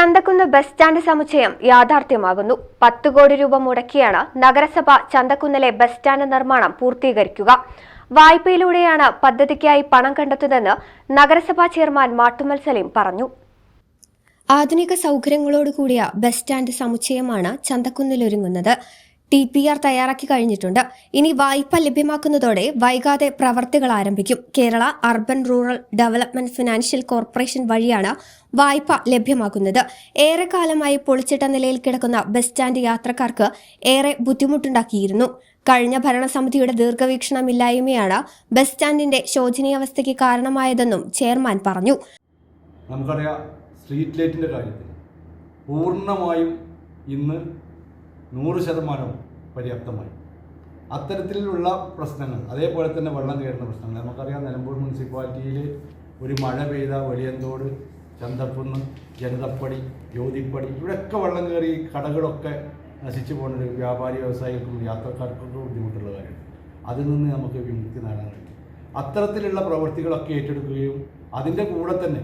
Chanthakkunnu bus stand സമുച്ചയം യാഥാർത്ഥ്യമാകുന്നു. പത്ത് കോടി രൂപ മുടക്കിയാണ് നഗരസഭ ചന്തക്കുന്നിലെ ബസ് സ്റ്റാൻഡ് നിർമ്മാണം പൂർത്തീകരിക്കുക. വായ്പയിലൂടെയാണ് പദ്ധതിക്കായി പണം കണ്ടെത്തുന്നതെന്ന് നഗരസഭാ ചെയർമാൻ മാട്ടുമൽ സലീം പറഞ്ഞു. ആധുനിക സൗകര്യങ്ങളോടുകൂടിയ ബസ് സ്റ്റാൻഡ് സമുച്ചയമാണ് ചന്തക്കുന്നിലൊരുങ്ങുന്നത്. ടി പി ആർ തയ്യാറാക്കി കഴിഞ്ഞിട്ടുണ്ട്. ഇനി വായ്പ ലഭ്യമാക്കുന്നതോടെ വൈകാതെ പ്രവർത്തികൾ ആരംഭിക്കും. Kerala urban rural development financial corporation വഴിയാണ് വായ്പ ലഭ്യമാക്കുന്നത്. ഏറെക്കാലമായി പൊളിച്ചിട്ട നിലയിൽ കിടക്കുന്ന ബസ് സ്റ്റാൻഡ് യാത്രക്കാർക്ക് ഏറെ ബുദ്ധിമുട്ടുണ്ടാക്കിയിരുന്നു. കഴിഞ്ഞ ഭരണസമിതിയുടെ ദീർഘവീക്ഷണമില്ലായ്മയാണ് ബസ് സ്റ്റാൻഡിന്റെ ശോചനീയാവസ്ഥയ്ക്ക് കാരണമായതെന്നും ചെയർമാൻ പറഞ്ഞു. നമുക്കറിയാം സ്ട്രീറ്റ് ലൈറ്റിന്റെ കാര്യത്തിൽ പൂർണമായും ഇന്ന് നൂറ് ശതമാനവും പര്യാപ്തമായി. അത്തരത്തിലുള്ള പ്രശ്നങ്ങൾ അതേപോലെ തന്നെ വെള്ളം കയറുന്ന പ്രശ്നങ്ങൾ നമുക്കറിയാം നിലമ്പൂർ മുനിസിപ്പാലിറ്റിയിൽ ഒരു മഴ പെയ്ത വലിയന്തോട് ചന്തക്കുന്ന് ജനതപ്പടി ജ്യോതിപ്പടി ഇവിടെയൊക്കെ വെള്ളം കയറി കടകളൊക്കെ നശിച്ചു പോകുന്നൊരു വ്യാപാരി വ്യവസായികൾക്കും യാത്രക്കാർക്കൊക്കെ ബുദ്ധിമുട്ടുള്ള കാര്യമാണ്. അതിൽ നിന്ന് നമുക്ക് വിമുക്തി നേടാൻ കഴിയും. അത്തരത്തിലുള്ള പ്രവൃത്തികളൊക്കെ ഏറ്റെടുക്കുകയും അതിന്റെ കൂടെ തന്നെ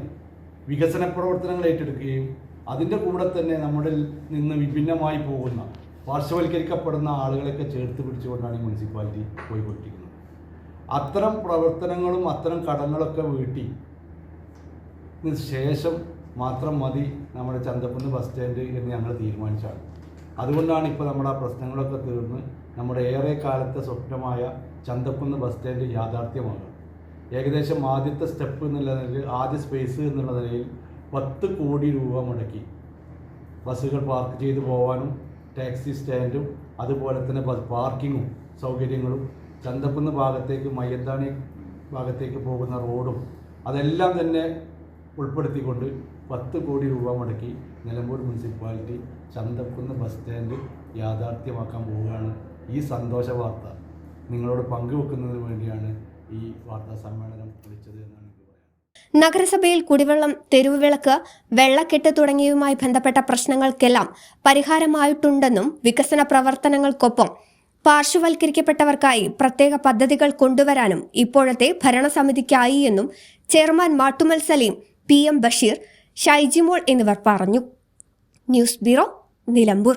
വികസന പ്രവർത്തനങ്ങൾ ഏറ്റെടുക്കുകയും അതിന്റെ കൂടെ തന്നെ നമ്മുടെ നിന്ന് വിഭിന്നമായി പോകുന്ന പാർശ്വവൽക്കരിക്കപ്പെടുന്ന ആളുകളെയൊക്കെ ചേർത്ത് പിടിച്ചുകൊണ്ടാണ് ഈ മുനിസിപ്പാലിറ്റി പോയിക്കൊണ്ടിരിക്കുന്നത്. അത്തരം പ്രവർത്തനങ്ങളും അത്തരം കടങ്ങളൊക്കെ വീട്ടി ശേഷം മാത്രം മതി നമ്മുടെ ചന്തപ്പുന്ന് ബസ് സ്റ്റാൻഡ് എന്ന് ഞങ്ങൾ തീരുമാനിച്ചാണ്. അതുകൊണ്ടാണ് ഇപ്പോൾ നമ്മുടെ ആ പ്രശ്നങ്ങളൊക്കെ തീർന്ന് നമ്മുടെ ഏറെ കാലത്തെ സ്വപ്നമായ ചന്തക്കുന്ന് ബസ് സ്റ്റാൻഡ് യാഥാർത്ഥ്യമാണ് ഏകദേശം ആദ്യത്തെ സ്റ്റെപ്പ് എന്നുള്ള നിലയിൽ ആദ്യ സ്പേസ് എന്നുള്ള നിലയിൽ പത്ത് കോടി രൂപ മുടക്കി ബസ്സുകൾ പാർക്ക് ചെയ്തു പോകാനും ടാക്സി സ്റ്റാൻഡും അതുപോലെ തന്നെ പാർക്കിങ്ങും സൗകര്യങ്ങളും ചന്തക്കുന്ന് ഭാഗത്തേക്ക് മയ്യത്താണി ഭാഗത്തേക്ക് പോകുന്ന റോഡും അതെല്ലാം തന്നെ ഉൾപ്പെടുത്തിക്കൊണ്ട് പത്ത് കോടി രൂപ മുടക്കി Nilambur municipality Chanthakkunnu bus stand യാഥാർത്ഥ്യമാക്കാൻ പോവുകയാണ്. ഈ സന്തോഷ വാർത്ത നിങ്ങളോട് പങ്കുവെക്കുന്നതിന് വേണ്ടിയാണ് ഈ വാർത്താ സമ്മേളനം വിളിച്ചത് എന്നാണ് നഗരസഭയിൽ കുടിവെള്ളം തെരുവുവിളക്ക് വെള്ളക്കെട്ട് തുടങ്ങിയവയുമായി ബന്ധപ്പെട്ട പ്രശ്നങ്ങൾക്കെല്ലാം പരിഹാരമായിട്ടുണ്ടെന്നും വികസന പ്രവർത്തനങ്ങൾക്കൊപ്പം പാർശ്വവൽക്കരിക്കപ്പെട്ടവർക്കായി പ്രത്യേക പദ്ധതികൾ കൊണ്ടുവരാനും ഇപ്പോഴത്തെ ഭരണസമിതിക്കായി എന്നും chairman Mattummal Saleem P M Basheer Shaijimol എന്നിവർ പറഞ്ഞു. News bureau Nilambur.